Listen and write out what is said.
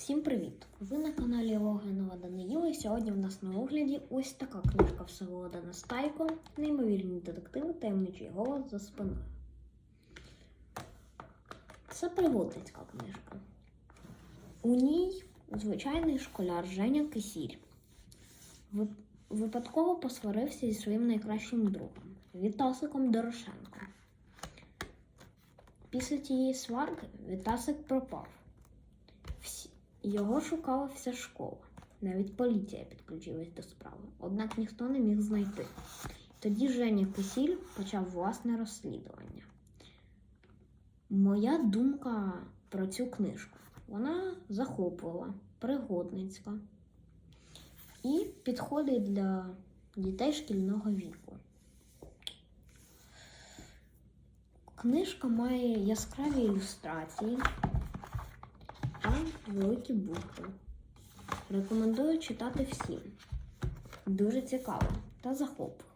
Всім привіт! Ви на каналі Логенова Даниїла. І сьогодні в нас на огляді ось така книжка Всеволода Настайко. Неймовірні детективи, таємничий голос за спиною. Це пригодницька книжка. У ній звичайний школяр Женя Кисіль випадково посварився зі своїм найкращим другом Вітасиком Дорошенком. Після тієї сварки Вітасик пропав. Всі... Його шукала вся школа. Навіть поліція підключилась до справи, однак ніхто не міг знайти. Тоді Женя Кисіль почав власне розслідування. Моя думка про цю книжку. Вона захоплива, пригодницька і підходить для дітей шкільного віку. Книжка має яскраві ілюстрації великі букви. Рекомендую читати всім. Дуже цікаво та захоплює.